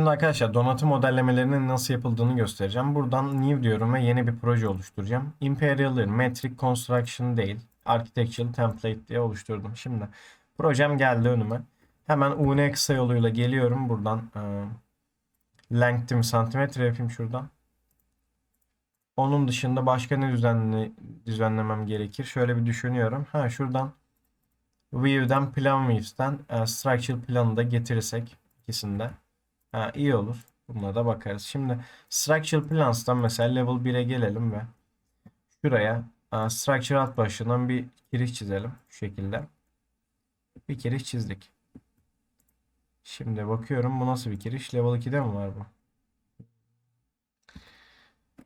Şimdi arkadaşlar donatı modellemelerinin nasıl yapıldığını göstereceğim. Buradan new diyorum ve yeni bir proje oluşturacağım. Imperial değil, Metric Construction değil. Architectural Template diye oluşturdum. Şimdi projem geldi önüme. Hemen UN kısa yoluyla geliyorum. Buradan e, length'imi santimetre yapayım şuradan. Onun dışında başka ne düzenli, düzenlemem gerekir? Şöyle bir düşünüyorum. Ha şuradan View'den Plan Views'ten e, Structural Plan'ı da getirirsek ikisinde. Ha, iyi olur. Bunlara da bakarız. Şimdi Structural Plans'tan mesela Level 1'e gelelim ve şuraya e, Structure alt başlığından bir kiriş çizelim. Şu şekilde. Bir kiriş çizdik. Şimdi bakıyorum bu nasıl bir kiriş? Level 2'de mi var bu?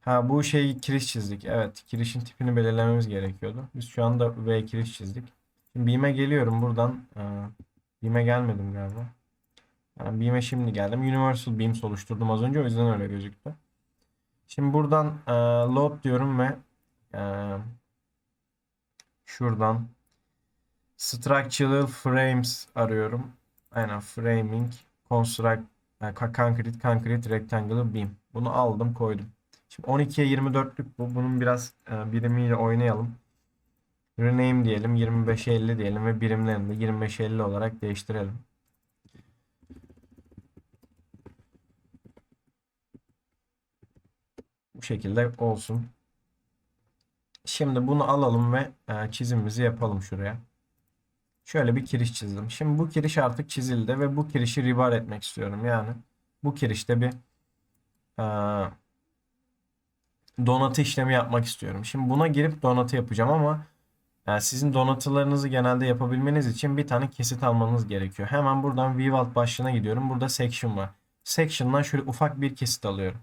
Ha bu şeyi kiriş çizdik. Evet, kirişin tipini belirlememiz gerekiyordu. Biz şu anda V kiriş çizdik. Şimdi Beam'e geliyorum buradan. Aa, Beam'e gelmedim galiba. Yani Beam'e şimdi geldim. Universal Beams oluşturdum az önce o yüzden öyle gözüktü. Şimdi buradan e, load diyorum ve e, şuradan structural frames arıyorum. Aynen framing construct e, ka- concrete concrete rectangular beam. Bunu aldım koydum. Şimdi 12'ye 24'lük bu. Bunun biraz e, birimiyle oynayalım. Rename diyelim 25'e 50 diyelim ve birimlerini de 25'e 50 olarak değiştirelim. Bu şekilde olsun. Şimdi bunu alalım ve e, çizimimizi yapalım şuraya. Şöyle bir kiriş çizdim. Şimdi bu kiriş artık çizildi ve bu kirişi rebar etmek istiyorum. Yani bu kirişte bir e, donatı işlemi yapmak istiyorum. Şimdi buna girip donatı yapacağım ama yani sizin donatılarınızı genelde yapabilmeniz için bir tane kesit almanız gerekiyor. Hemen buradan alt başlığına gidiyorum. Burada section var. Section'dan şöyle ufak bir kesit alıyorum.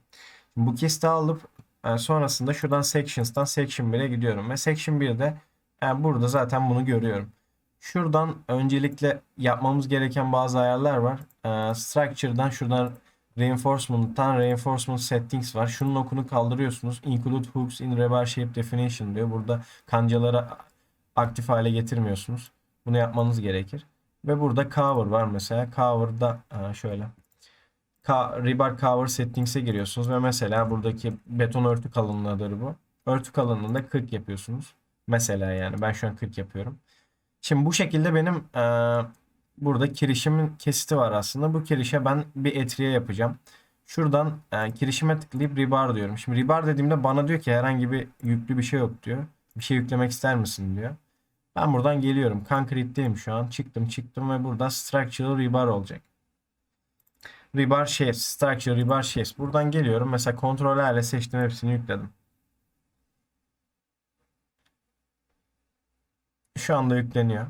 Bu kesiti alıp e, sonrasında şuradan sections'tan section 1'e gidiyorum ve section 1'de e, burada zaten bunu görüyorum. Şuradan öncelikle yapmamız gereken bazı ayarlar var. E, structure'dan şuradan reinforcement'tan reinforcement settings var. Şunun okunu kaldırıyorsunuz. Include hooks in rebar shape definition diyor. Burada kancaları aktif hale getirmiyorsunuz. Bunu yapmanız gerekir. Ve burada cover var mesela. Cover'da e, şöyle rebar cover settings'e giriyorsunuz ve mesela buradaki beton örtü kalınlığıdır bu. Örtü kalınlığında 40 yapıyorsunuz. Mesela yani ben şu an 40 yapıyorum. Şimdi bu şekilde benim e, burada kirişimin kesiti var aslında. Bu kirişe ben bir etriye yapacağım. Şuradan e, kirişime tıklayıp rebar diyorum. Şimdi rebar dediğimde bana diyor ki herhangi bir yüklü bir şey yok diyor. Bir şey yüklemek ister misin diyor. Ben buradan geliyorum. Concrete'deyim şu an. Çıktım çıktım ve burada structural rebar olacak. Rebar shapes, structure, rebar shapes. Buradan geliyorum. Mesela kontrollerle seçtim hepsini yükledim. Şu anda yükleniyor.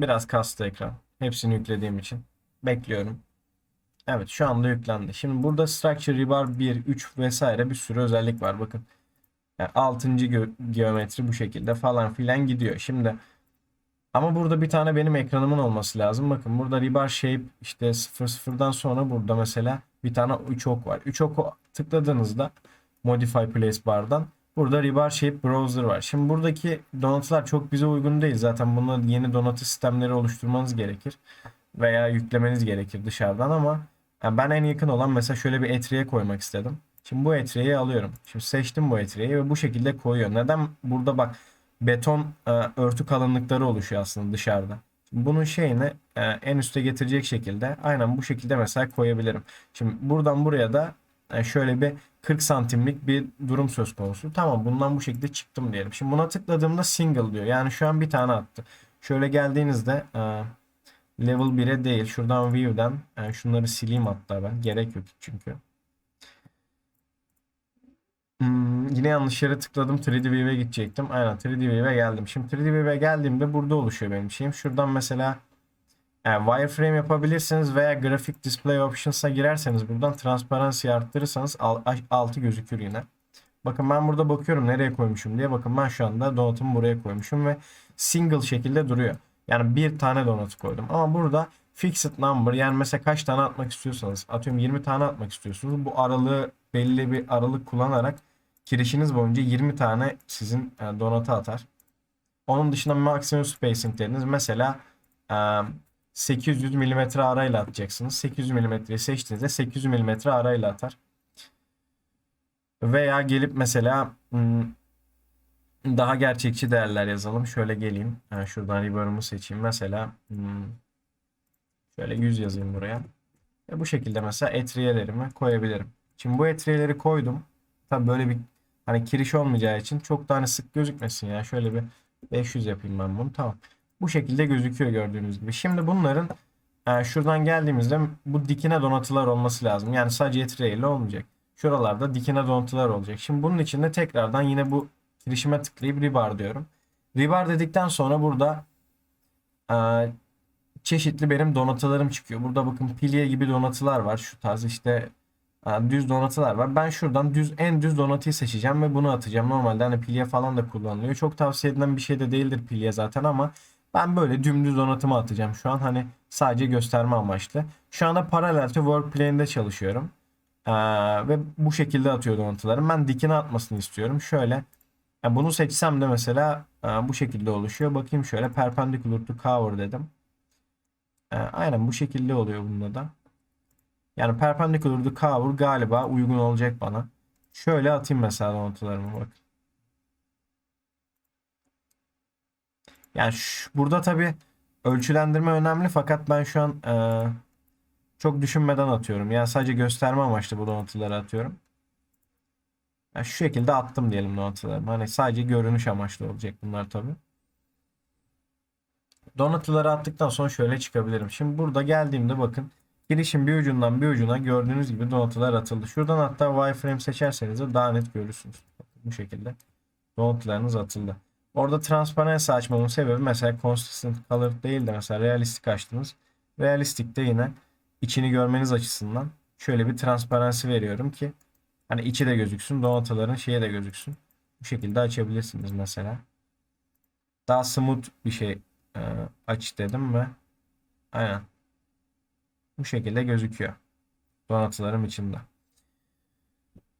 Biraz kastı ekran. Hepsini yüklediğim için. Bekliyorum. Evet şu anda yüklendi. Şimdi burada structure, rebar 1, 3 vesaire bir sürü özellik var. Bakın. Yani 6. Ge geometri bu şekilde falan filan gidiyor. Şimdi ama burada bir tane benim ekranımın olması lazım. Bakın burada rebar shape işte 00'dan sonra burada mesela bir tane 3 ok var. 3 oku tıkladığınızda modify place bar'dan burada rebar shape browser var. Şimdi buradaki donatılar çok bize uygun değil. Zaten bunun yeni donatı sistemleri oluşturmanız gerekir. Veya yüklemeniz gerekir dışarıdan ama yani ben en yakın olan mesela şöyle bir etriye koymak istedim. Şimdi bu etriyeyi alıyorum. Şimdi seçtim bu etriyeyi ve bu şekilde koyuyor. Neden? Burada bak beton e, örtü kalınlıkları oluşuyor aslında dışarıda. Bunun şeyini e, en üste getirecek şekilde aynen bu şekilde mesela koyabilirim. Şimdi buradan buraya da e, şöyle bir 40 santimlik bir durum söz konusu. Tamam bundan bu şekilde çıktım diyelim. Şimdi buna tıkladığımda single diyor. Yani şu an bir tane attı. Şöyle geldiğinizde e, level 1'e değil şuradan view'den e, şunları sileyim hatta ben. Gerek yok çünkü. Hmm, yine yanlış yere tıkladım. 3D View'e gidecektim. Aynen 3D View'e geldim. Şimdi 3D View'e geldiğimde burada oluşuyor benim şeyim. Şuradan mesela yani wireframe yapabilirsiniz veya Graphic Display Options'a girerseniz buradan transparency arttırırsanız al- altı gözükür yine. Bakın ben burada bakıyorum nereye koymuşum diye. Bakın ben şu anda donatımı buraya koymuşum ve single şekilde duruyor. Yani bir tane donatı koydum. Ama burada fixed number yani mesela kaç tane atmak istiyorsanız atıyorum 20 tane atmak istiyorsunuz. Bu aralığı belli bir aralık kullanarak kirişiniz boyunca 20 tane sizin e, donatı atar. Onun dışında maksimum spacing dediniz. Mesela e, 800 mm arayla atacaksınız. 800 mm'yi seçtiğinizde 800 mm arayla atar. Veya gelip mesela hmm, daha gerçekçi değerler yazalım. Şöyle geleyim. Ha, şuradan reverb'ımı seçeyim. Mesela hmm, şöyle 100 yazayım buraya. Ve bu şekilde mesela etriyelerimi koyabilirim. Şimdi bu etriyeleri koydum. Tabi böyle bir hani kiriş olmayacağı için çok da hani sık gözükmesin ya. Şöyle bir 500 yapayım ben bunu. Tamam. Bu şekilde gözüküyor gördüğünüz gibi. Şimdi bunların e, şuradan geldiğimizde bu dikine donatılar olması lazım. Yani sadece etriye ile olmayacak. Şuralarda dikine donatılar olacak. Şimdi bunun için de tekrardan yine bu girişime tıklayıp rebar diyorum. Rebar dedikten sonra burada e, çeşitli benim donatılarım çıkıyor. Burada bakın pilye gibi donatılar var. Şu tarz işte düz donatılar var. Ben şuradan düz en düz donatıyı seçeceğim ve bunu atacağım. Normalde hani pilye falan da kullanılıyor. Çok tavsiye edilen bir şey de değildir pilye zaten ama ben böyle dümdüz donatımı atacağım şu an. Hani sadece gösterme amaçlı. Şu anda paralel to work plane'de çalışıyorum. Ee, ve bu şekilde atıyor donatılarım. Ben dikine atmasını istiyorum. Şöyle yani bunu seçsem de mesela e, bu şekilde oluşuyor. Bakayım şöyle perpendicular to cover dedim. E, aynen bu şekilde oluyor bunda da. Yani perpendicular to cover galiba uygun olacak bana. Şöyle atayım mesela donatılarımı bak. Yani şu- burada tabi ölçülendirme önemli fakat ben şu an e, çok düşünmeden atıyorum. Yani sadece gösterme amaçlı bu donatıları atıyorum. Yani şu şekilde attım diyelim donatılarımı. Hani sadece görünüş amaçlı olacak bunlar tabi. Donatıları attıktan sonra şöyle çıkabilirim. Şimdi burada geldiğimde bakın girişin bir ucundan bir ucuna gördüğünüz gibi donatılar atıldı. Şuradan hatta wireframe seçerseniz de daha net görürsünüz. Bu şekilde donatılarınız atıldı. Orada transparency açmamın sebebi mesela consistent color değil de mesela realistik açtınız. Realistikte yine içini görmeniz açısından şöyle bir transparency veriyorum ki hani içi de gözüksün, donatıların şeye de gözüksün. Bu şekilde açabilirsiniz mesela. Daha smooth bir şey aç dedim ve aynen bu şekilde gözüküyor. Donatılarım içinde.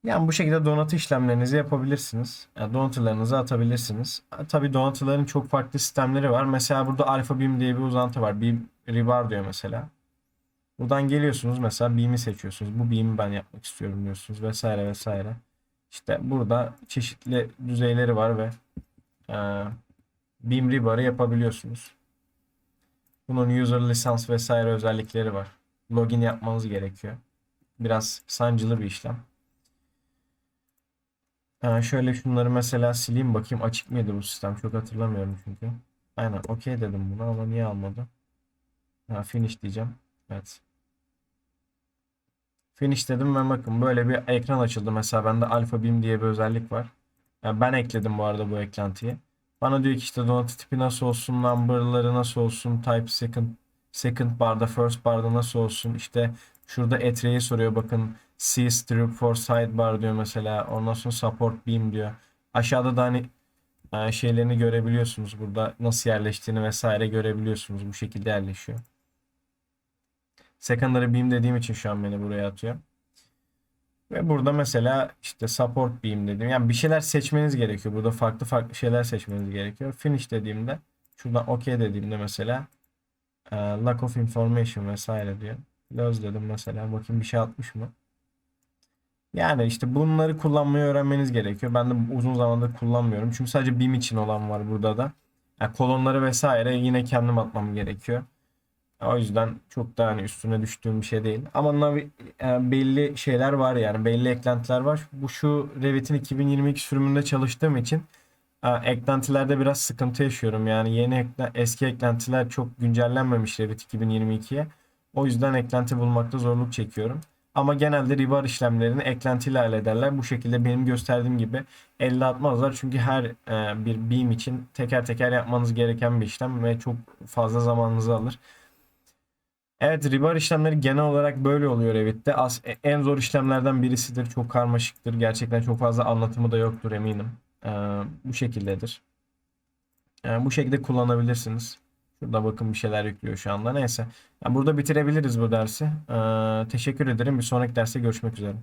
Yani bu şekilde donatı işlemlerinizi yapabilirsiniz. Yani donatılarınızı atabilirsiniz. Tabii donatıların çok farklı sistemleri var. Mesela burada Alpha Beam diye bir uzantı var. Beam Rebar diyor mesela. Buradan geliyorsunuz mesela Beam'i seçiyorsunuz. Bu Beam'i ben yapmak istiyorum diyorsunuz vesaire vesaire. İşte burada çeşitli düzeyleri var ve e, Beam Rebar'ı yapabiliyorsunuz. Bunun user lisans vesaire özellikleri var. Login yapmanız gerekiyor. Biraz sancılı bir işlem. Ha, şöyle şunları mesela sileyim bakayım açık mıydı bu sistem çok hatırlamıyorum çünkü. Aynen okey dedim buna ama niye almadı? Ha, finish diyeceğim. Evet. Finish dedim ve bakın böyle bir ekran açıldı. Mesela bende Alpha Beam diye bir özellik var. Yani ben ekledim bu arada bu eklentiyi. Bana diyor ki işte donatı tipi nasıl olsun, number'ları nasıl olsun, type second, second barda, first barda nasıl olsun. İşte şurada etreyi soruyor bakın. C strip for sidebar diyor mesela. Ondan sonra support beam diyor. Aşağıda da hani e, şeylerini görebiliyorsunuz. Burada nasıl yerleştiğini vesaire görebiliyorsunuz. Bu şekilde yerleşiyor. Secondary beam dediğim için şu an beni buraya atıyor. Ve burada mesela işte support beam dedim. Yani bir şeyler seçmeniz gerekiyor. Burada farklı farklı şeyler seçmeniz gerekiyor. Finish dediğimde şuradan OK dediğimde mesela lack of information vesaire diyor. Close dedim mesela. Bakayım bir şey atmış mı? Yani işte bunları kullanmayı öğrenmeniz gerekiyor. Ben de uzun zamandır kullanmıyorum. Çünkü sadece BIM için olan var burada da. Yani kolonları vesaire yine kendim atmam gerekiyor. O yüzden çok da hani üstüne düştüğüm bir şey değil. Ama yani belli şeyler var yani belli eklentiler var. Bu şu Revit'in 2022 sürümünde çalıştığım için e, eklentilerde biraz sıkıntı yaşıyorum. Yani yeni ekle, eski eklentiler çok güncellenmemiş Revit 2022'ye. O yüzden eklenti bulmakta zorluk çekiyorum. Ama genelde ribar işlemlerini eklentiyle hallederler. Bu şekilde benim gösterdiğim gibi elle atmazlar. Çünkü her e, bir beam için teker teker yapmanız gereken bir işlem ve çok fazla zamanınızı alır. Evet ribar işlemleri genel olarak böyle oluyor Revit'te. As en zor işlemlerden birisidir. Çok karmaşıktır. Gerçekten çok fazla anlatımı da yoktur eminim. E, bu şekildedir. E, bu şekilde kullanabilirsiniz. Şurada bakın bir şeyler yüklüyor şu anda. Neyse. Yani burada bitirebiliriz bu dersi. Ee, teşekkür ederim. Bir sonraki derste görüşmek üzere.